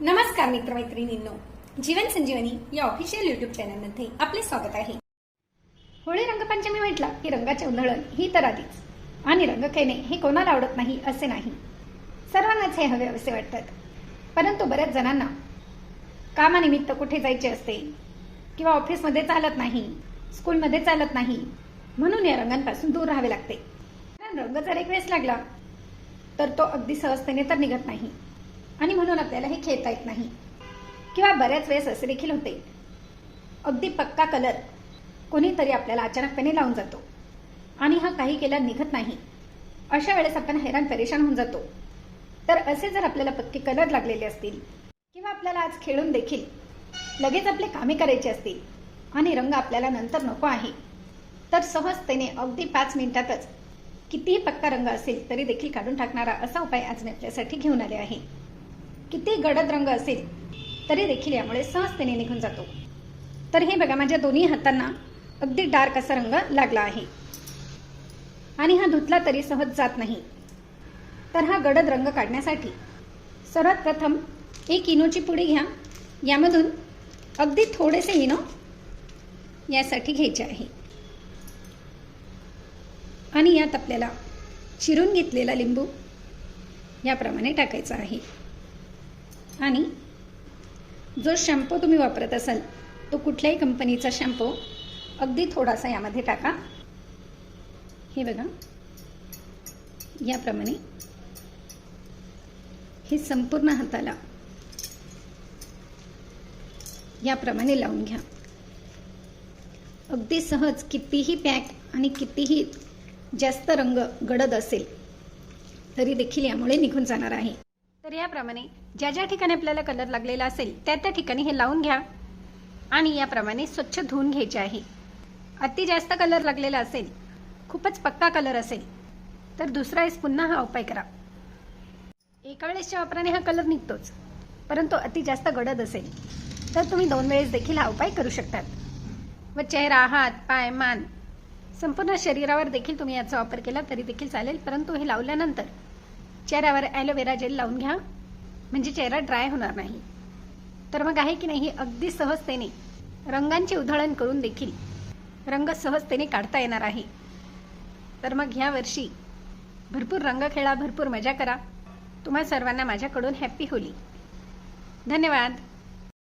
नमस्कार मित्रमैत्रिणींनो जीवन संजीवनी या official YouTube चॅनलमध्ये आपले स्वागत आहे. होळी रंगपंचमी म्हटलं की रंगाचे उधळण ही तर आधीच. आणि रंग खेळणे हे कोणाला आवडत नाही असे नाही. सर्वांनाच हे हवे असे वाटतात. परंतु बऱ्याच जणांना कामानिमित्त कुठे जायचे असते किंवा ऑफिसमध्ये चालत नाही स्कूलमध्ये चालत नाही म्हणून या रंगांपासून दूर राहावे लागते. रंग जर एक वेळेस लागला तर तो अगदी सहजतेने तर निघत नाही. आणि म्हणून आपल्याला हे खेळता येत नाही. किंवा बऱ्याच वेळेस असे देखील होते. अगदी पक्का कलर कोणीतरी आपल्याला अचानकपणे लावून जातो. आणि हा काही केला निघत नाही. अशा वेळेस आपण हैराण परेशान होऊन जातो. तर असे जर आपल्याला पक्के कलर लागलेले असतील किंवा आपल्याला आज खेळून देखील लगेच आपले कामे करायचे असतील आणि रंग आपल्याला नंतर नको आहे तर सहजतेने अगदी पाच मिनिटातच कितीही पक्का रंग असेल तरी देखील काढून टाकणारा असा उपाय आज मी आपल्यासाठी घेऊन आले आहे. किती गडद रंग असेल तरी देखील यामुळे सहजतेने निघून जातो. तर हे बघा माझ्या दोन्ही हातांना अगदी डार्क असा रंग लागला आहे. आणि हा धुतला तरी सहज जात नाही. तर हा गडद रंग काढण्यासाठी सर्वात प्रथम एक इनोची पुडी घ्या. यामधून अगदी थोडेसे इनो यासाठी घ्यायचे आहे. आणि यात आपल्याला चिरून घेतलेला लिंबू याप्रमाणे टाकायचा आहे. आणि जो शॅम्पू तुम्ही वापरत असाल तो कुठल्याही कंपनीचा शॅम्पू अगदी थोडासा यामध्ये टाका. हे बघा. याप्रमाणे हे संपूर्ण हाताला याप्रमाणे लावून घ्या. अगदी सहज कितीही पॅक आणि कितीही जास्त रंग गडद असेल तरी देखील यामुळे निघून जाणार आहे. तर याप्रमाणे ज्या ज्या ठिकाणी आपल्याला कलर लागलेला असेल त्या त्या ठिकाणी हे लावून घ्या. आणि याप्रमाणे स्वच्छ धुवून घ्यायचे आहे. अति जास्त कलर लागलेला असेल खूपच पक्का कलर असेल तर दुसरा वेळेस पुन्हा हा उपाय करा. एका वेळेसच्या वापराने हा कलर निघतोच परंतु अति जास्त गडद असेल तर तुम्ही दोन वेळेस देखील हा उपाय करू शकतात. व चेहरा हात पाय मान संपूर्ण शरीरावर देखील तुम्ही याचा वापर केला तरी देखील चालेल. परंतु हे लावल्यानंतर चेहऱ्यावर ॲलोवेरा जेल लावून घ्या. म्हणजे चेहरा ड्राय होणार नाही. तर मग आहे की नाही अगदी सहजतेने रंगांची उधळण करून देखील रंग सहजतेने काढता येणार आहे. तर मग ह्या वर्षी भरपूर रंग खेळा भरपूर मजा करा. तुम्हा सर्वांना माझ्याकडून हॅप्पी होली. धन्यवाद.